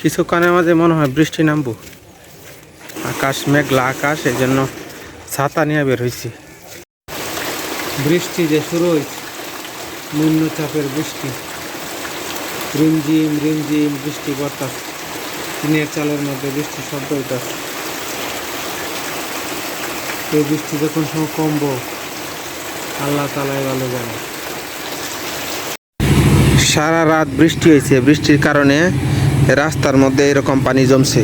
কিছুক্ষণের মাঝে মনে হয় বৃষ্টি নামবো। আকাশ মেঘলা আকাশ এই জন্য ছাতা নিয়ে বের হয়েছি বৃষ্টি যে শুরু হয়েছে নিম্নচাপের বৃষ্টি। রিমঝিম রিমঝিম বৃষ্টি পড়তাস টিনের চালের মধ্যে বৃষ্টি শব্দ হইতাছে। এই বৃষ্টি যখন সময় কমবো, আল্লাহ তালাই ভালো জানে। সারা রাত বৃষ্টি হয়েছে বৃষ্টির কারণে রাস্তার মধ্যে এরকম পানি জমছে।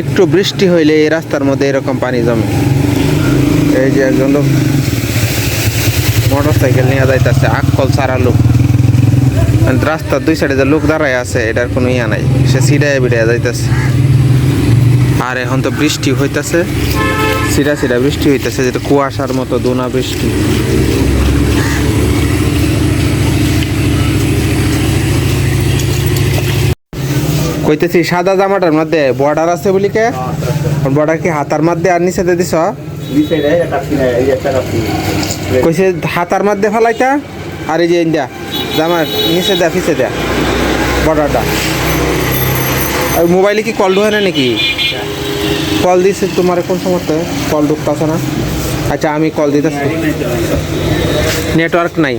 একটু বৃষ্টি হইলে এই রাস্তার মধ্যে এরকম পানি জমে। এই যে একজন লোক মোটর সাইকেল নিয়ে যাইতেছে আকল সারা লোক। রাস্তার দুই সাইডে যে লোক দাঁড়ায় আছে, এটার কোনো ইয়া নাই। সে সিডায় বিড়ায় যাইতেছে। আর এখন তো বৃষ্টি হইতাছে। সিডা সিডা বৃষ্টি হইতেছে, যেটা কুয়াশার মতো দোনা বৃষ্টি। কইতেছি সাদা জামাটার মধ্যে বর্ডার আছে বলি কে? বর্ডার কি হাতার মধ্যে আর নিচে দিয়ে দিছ কইছে হাতার মধ্যে ফেলাইতা? আর এই যে ইন্ডিয়া জামার নিচে দেয়া পিছে দেয়া বর্ডারটা আর মোবাইলে কি কল ঢুকে না নাকি? কল দিছে তোমার কোন সময় কল ঢুকতেছে না? আচ্ছা আমি কল দিতেছি। নেটওয়ার্ক নাই।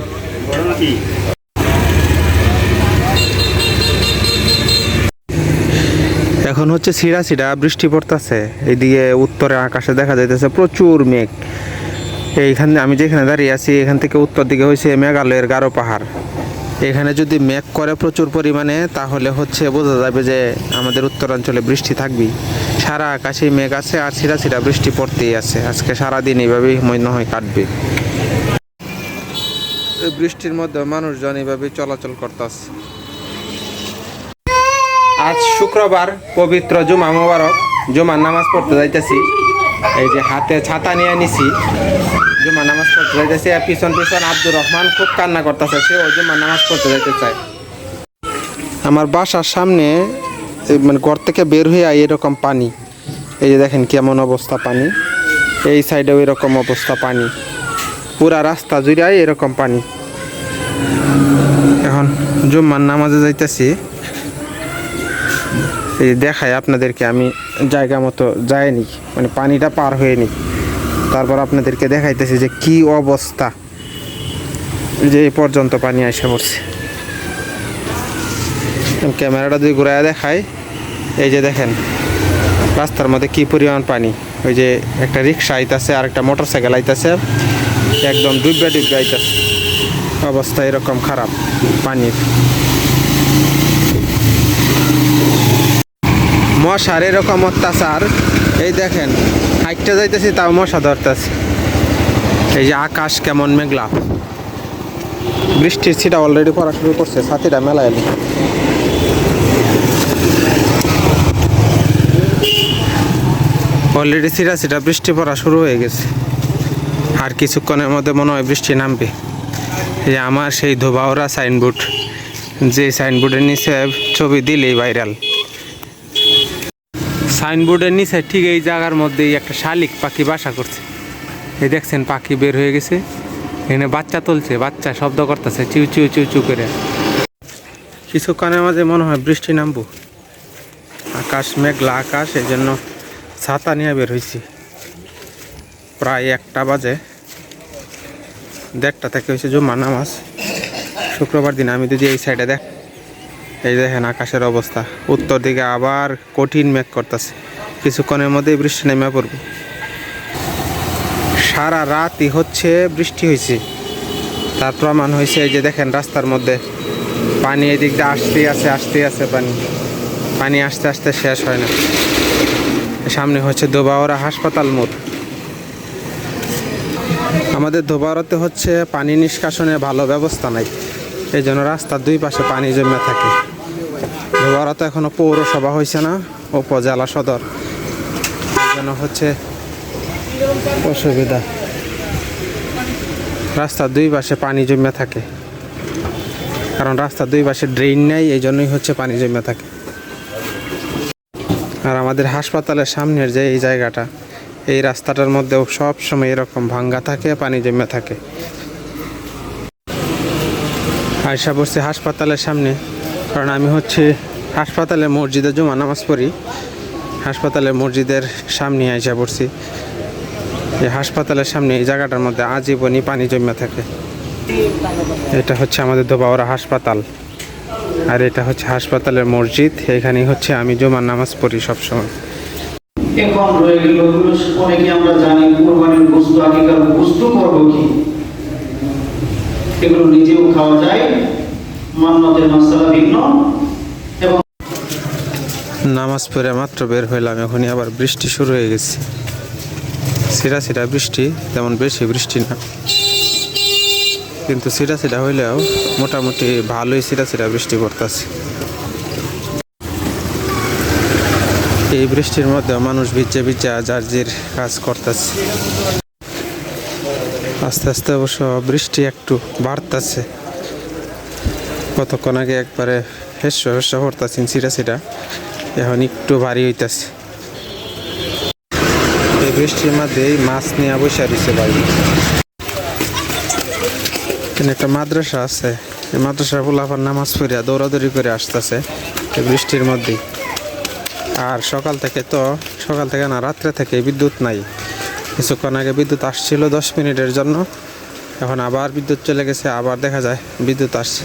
এখন হচ্ছে সিরা সিরা বৃষ্টি পড়তেছে। এইদিকে উত্তরে আকাশে দেখা যাইতেছে প্রচুর মেঘ। এইখানে আমি যেখানে দাঁড়িয়ে আছি, এখান থেকে উত্তর দিকে হয়েছে মেঘালয়ের গারো পাহাড়। এখানে যদি মেঘ করে প্রচুর পরিমাণে, তাহলে হচ্ছে বোঝা যাবে যে আমাদের উত্তরাঞ্চলে বৃষ্টি থাকবেই। সারা আকাশে মেঘ আছে আর সিরা সিরা বৃষ্টি পড়তেই আছে। আজকে সারাদিন এইভাবেই মনে হয় কাটবে। বৃষ্টির মধ্যে মানুষজন এইভাবে চলাচল করতেছে। আজ শুক্রবার পবিত্র জুমা মোবারক, জুমার নামাজ পড়তে যাইতেছি। এই যে হাতে ছাতা নিয়ে নিছি। জুমার নামাজ পড়তে যাইতেছি আর পিছন পিছন আব্দুর রহমান খুব কান্না করতেছে, সেও জুমার নামাজ পড়তে যাইতে চায়। আমার বাসার সামনে মানে ঘর থেকে বের হয়ে আই এরকম পানি। এই যে দেখেন কেমন অবস্থা পানি। এই সাইডেও এরকম অবস্থা পানি। পুরা রাস্তা জুড়াই এরকম পানি। এখন জুম্মার নামাজে যাইতেছি। এই যে দেখাই আপনাদেরকে, আমি জায়গা মতো যাইনি মানে পানিটা পার হয়ে নি তারপর আপনাদেরকে দেখাইতেছি যে কি অবস্থা। যে এই পর্যন্ত পানি আসে পড়ছে। ক্যামেরাটা যদি ঘুরায় দেখাই। এই যে দেখেন, রাস্তার মধ্যে কি পরিমাণ পানি। ওই যে একটা রিক্সা আইতাছে আর একটা মোটর সাইকেল আইতাছে, একদম ডুববে ডুববে আইতাছে। অবস্থা এরকম খারাপ পানির। মশার এরকম অত্যাচার। এই দেখেন, হাইটটা যাইতেছি, তাও মশা ধরতেছে। এই যে আকাশ কেমন মেঘলা। বৃষ্টির ছিটা অলরেডি পড়া শুরু করছে সাথীরা মেলা এলি। অলরেডি ছিটা ছিটা বৃষ্টি পড়া শুরু হয়ে গেছে। আর কিছুক্ষণের মধ্যে মনে হয় বৃষ্টি নামবে। এই আমার সেই ধোবাওরা সাইনবোর্ড, যে সাইনবোর্ডের নিচে ছবি দিলেই ভাইরাল। সাইনবোর্ডের নিচে ঠিক এই জায়গার মধ্যেই একটা শালিক পাখি বাসা করছে। এই দেখছেন, পাখি বের হয়ে গেছে। এখানে বাচ্চা তুলছে, বাচ্চা শব্দ করতেছে, চিউ চিউ চিউ চিউ করে। কিছুক্ষণের মাঝে মনে হয় বৃষ্টি নামবো। আকাশ মেঘলা আকাশ, এই জন্য ছাতা নিয়ে বের হয়েছি প্রায় একটা বাজে। দেড়টা থেকে হয়েছে জুম্মা নামাজ। শুক্রবার দিন আমি যদি এই সাইডে দেখ এই দেখেন আকাশের অবস্থা। উত্তর দিকে আবার কঠিন মেঘ করতেছে। কিছুক্ষণের মধ্যেই বৃষ্টি নেমে পড়বে। সারা রাতই হচ্ছে বৃষ্টি হয়েছে তার প্রমাণ হয়েছে এই যে দেখেন রাস্তার মধ্যে। পানি এদিক দিয়ে আসতেই আছে আসতেই আছে পানি। পানি আস্তে আস্তে শেষ হয় না। সামনে হচ্ছে দোবাওরা হাসপাতাল মোড়। আমাদের ধোবাওরাতে হচ্ছে পানি নিষ্কাশনের ভালো ব্যবস্থা নাই। এই জন্য রাস্তার দুই পাশে পানি জমে থাকে। ধোবাওরা তো এখনও পৌরসভা হয়েছে না, উপজেলা সদর। জন্য হচ্ছে অসুবিধা। রাস্তার দুই পাশে পানি জমে থাকে। কারণ রাস্তার দুই পাশে ড্রেন নেই, এই জন্যই হচ্ছে পানি জমে থাকে। আর আমাদের হাসপাতালের সামনের যে এই জায়গাটা, এই রাস্তাটার মধ্যেও সব সময় এরকম ভাঙ্গা থাকে, পানি জমে থাকে। আয়সা বসছে হাসপাতালের সামনে। কারণ আমি হচ্ছে হাসপাতালে মসজিদে জুমা নামাজ পড়ি। হাসপাতালে মসজিদের সামনে আইসা পড়ছি। এই হাসপাতালের সামনে এই জায়গাটার মধ্যে আজীবনই পানি জমা থাকে। এটা হচ্ছে আমাদের দোবাওরা হাসপাতাল। আর এটা হচ্ছে হাসপাতালের মসজিদ। এখানেই হচ্ছে আমি জুমার নামাজ পড়ি সবসময়। এখন রয়ে গেল অনেকে আমরা জানি কোরবানির বস্তু, আগেকার বস্তু করব কি? এগুলো নিজেও খাওয়া যায় নামাজ পড়ে মাত্র বের হইলাম, এখনই আবার বৃষ্টি শুরু হয়ে গেছে। সিরা সিরা বৃষ্টি, তেমন বেশি বৃষ্টি না। কিন্তু সিরা সিরা হইলেও মোটামুটি ভালোই সিরা সিরা বৃষ্টি পড়তেছে। এই বৃষ্টির মধ্যে মানুষ ভিজে ভিজে যার জির কাজ করতেছে। আস্তে আস্তে অবশ্য বৃষ্টি একটু বাড়তেছে। কতক্ষণ আগে একবারে হেস্য হেস্য করতেছি সিরা সিরা এখন একটু ভারী হইতাছে। এই বৃষ্টির মধ্যে মাছ নিয়ে বসে রয়েছে বাড়ি। একটা মাদ্রাসা আছে। এই মাদ্রাসা ফুলাফার নামাজ পড়িয়া দৌড়াদৌড়ি করে আসতেছে এই বৃষ্টির মধ্যেই। আর সকাল থেকে তো, সকাল থেকে না, রাত্রে থেকে বিদ্যুৎ নাই। কিছুক্ষণ আগে বিদ্যুৎ আসছিল দশ মিনিটের জন্য। এখন আবার বিদ্যুৎ চলে গেছে, আবার দেখা যায় বিদ্যুৎ আসছে।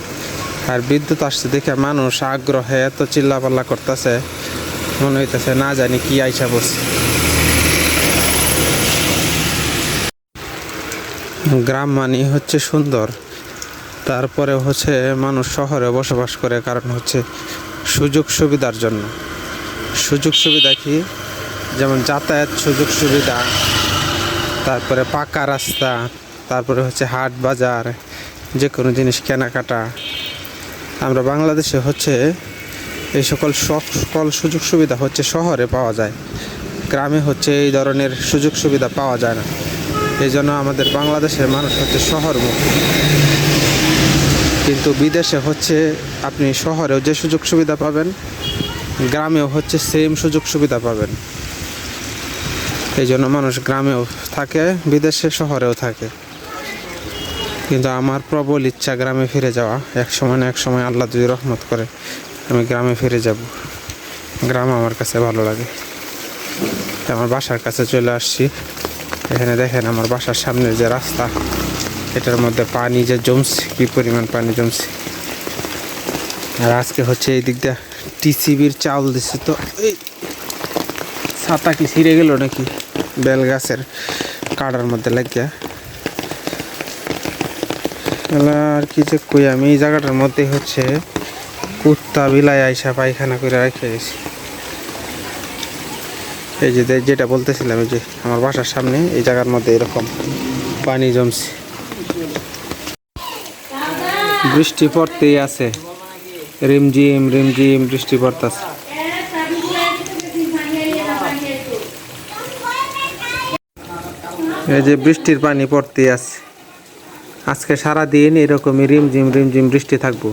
আর বিদ্যুৎ আসছে দেখে মানুষ আগ্রহে এত চিল্লাপাল্লা করতেছে। মনে হইতেছে না জানি কি আইসা বসে গ্রাম মানে হচ্ছে সুন্দর। তারপরে হচ্ছে মানুষ শহরে বসবাস করে, কারণ হচ্ছে সুযোগ সুবিধার জন্য। সুযোগ সুবিধা কি? যেমন যাতায়াত সুযোগ সুবিধা, তারপরে পাকা রাস্তা, তারপরে হচ্ছে হাট বাজার যে কোনো জিনিস কেনাকাটা। আমরা বাংলাদেশে হচ্ছে এই সকল সকল সুযোগ সুবিধা হচ্ছে শহরে পাওয়া যায়। গ্রামে হচ্ছে এই ধরনের সুযোগ সুবিধা পাওয়া যায় না। এই জন্য আমাদের বাংলাদেশের মানুষ হচ্ছে শহরমুখী। কিন্তু বিদেশে হচ্ছে আপনি শহরেও যে সুযোগ সুবিধা পাবেন, গ্রামেও হচ্ছে সেম সুযোগ সুবিধা পাবেন। এই জন্য মানুষ গ্রামেও থাকে, বিদেশে শহরেও থাকে। কিন্তু আমার প্রবল ইচ্ছা গ্রামে ফিরে যাওয়া। এক সময় না এক সময় আল্লাহ যদি রহমত করে, আমি গ্রামে ফিরে যাব। গ্রাম আমার কাছে ভালো লাগে। আমার বাসার কাছে চলে আসছি। এখানে দেখেন আমার বাসার সামনের যে রাস্তা, এটার মধ্যে পানি যে জমছে, কি পরিমাণ পানি জমছে। আর আজকে হচ্ছে এই দিক দিয়ে টিসিবির চাউল দিছে তো, এই ছাতা কি ছিঁড়ে গেল নাকি? বেল গাছের কাটার মধ্যে লাগিয়া। আর কি যে কই আমি, এই জায়গাটার মধ্যে হচ্ছে কুত্তা বিলাই আইসা পায়খানা করে রেখে গেছি। এই যে যেটা বলতেছিলাম, এই যে আমার বাসার সামনে, এই জায়গার মধ্যে এরকম পানি জমছে। বৃষ্টি পড়তেই আছে। রিমঝিম রিমঝিম বৃষ্টি পড়তেছে। এই যে বৃষ্টির পানি পড়তেই আছে। আজকে সারা দিন এরকমই রিমঝিম রিমঝিম বৃষ্টি থাকব,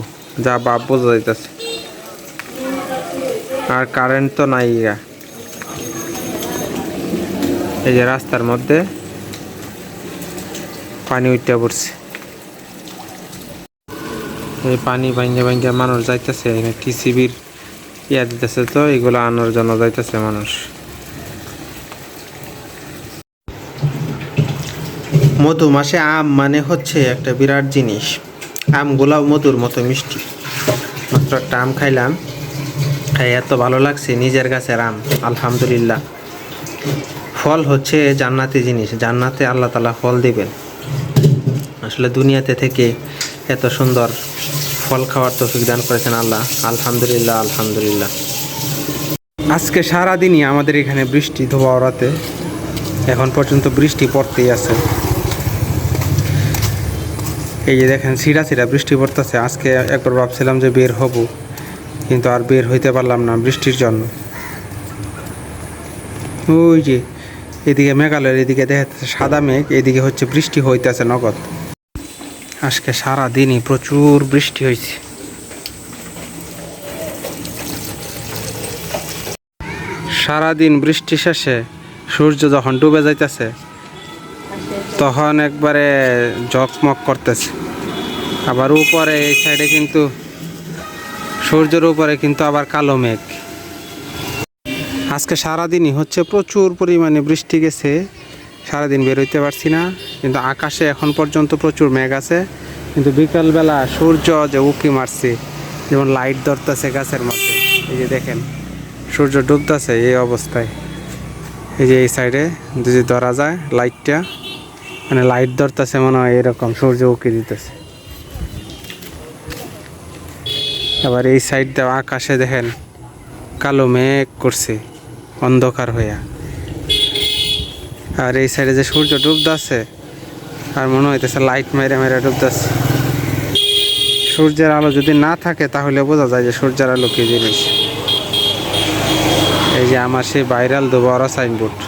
যা বাপ বোঝা যাইতেছে। আর কারেন্ট তো নাই এই যে রাস্তার মধ্যে পানি উঠতে পড়ছে। এই পানি ভাঙ্গে ভাঙ্গে মানুষ যাইতেছে টিসিবির ইয়া দিতেছে তো, এগুলো আনার জন্য যাইতেছে মানুষ। মধু মাসে আম মানে হচ্ছে একটা বিরাট জিনিস। আম আমগুলাও মধুর মতো মিষ্টি। মাত্র একটা আম খাইলাম, খাই এত ভালো লাগছে নিজের গাছের আম, আলহামদুলিল্লাহ। ফল হচ্ছে জান্নাতি জিনিস, জান্নাতে আল্লাহ তালা ফল দিবেন। আসলে দুনিয়াতে থেকে এত সুন্দর ফল খাওয়ার তৌফিক দান করেছেন আল্লাহ। আলহামদুলিল্লাহ আলহামদুলিল্লাহ। আজকে সারাদিনই আমাদের এখানে বৃষ্টি ধোয়াওড়াতে এখন পর্যন্ত বৃষ্টি পড়তেই আছে। এই যে দেখেন সিরা সিরা বৃষ্টি পড়তেছে। আজকে একবার ভাবছিলাম যে বের হব, কিন্তু আর বের হইতে পারলাম না বৃষ্টির জন্য। ওই যে, এদিকে মেঘালয়ের এদিকে দেখা যাচ্ছে সাদা মেঘ, এদিকে হচ্ছে বৃষ্টি হইতেছে নগদ। আজকে সারা দিনই প্রচুর বৃষ্টি হয়েছে সারাদিন বৃষ্টি শেষে সূর্য যখন ডুবে যাইতেছে তখন একবারে ঝকমক করতেছে। আবার উপরে, এই সাইডে কিন্তু, সূর্যের উপরে কিন্তু আবার কালো মেঘ। আজকে সারাদিনই হচ্ছে প্রচুর পরিমাণে বৃষ্টি গেছে। সারাদিন বেরোইতে পারছি না, কিন্তু আকাশে এখন পর্যন্ত প্রচুর মেঘ আছে। কিন্তু বিকালবেলা সূর্য যে উঁকি মারছে, যেমন লাইট ধরতেছে গাছের মধ্যে, এই যে দেখেন, সূর্য ডুবতেছে এই অবস্থায়। এই যে এই সাইডে যদি ধরা যায় লাইটটা মানে লাইট ধরতেছে মনে হয়, এরকম, সূর্য উকি দিতেছে। আবার এই সাইড দেওয়া আকাশে দেখেন, কালো মেঘ করছে, অন্ধকার হইয়া। আর এই সাইডে যে সূর্য ডুবতেছে, আর মনে হইতেছে লাইট মেরে মেরে ডুবতেছে। সূর্যের আলো যদি না থাকে, তাহলে বোঝা যায় যে সূর্যের আলো কি জিনিস। এই যে আমার সেই ভাইরাল দু বড় সাইনবোর্ড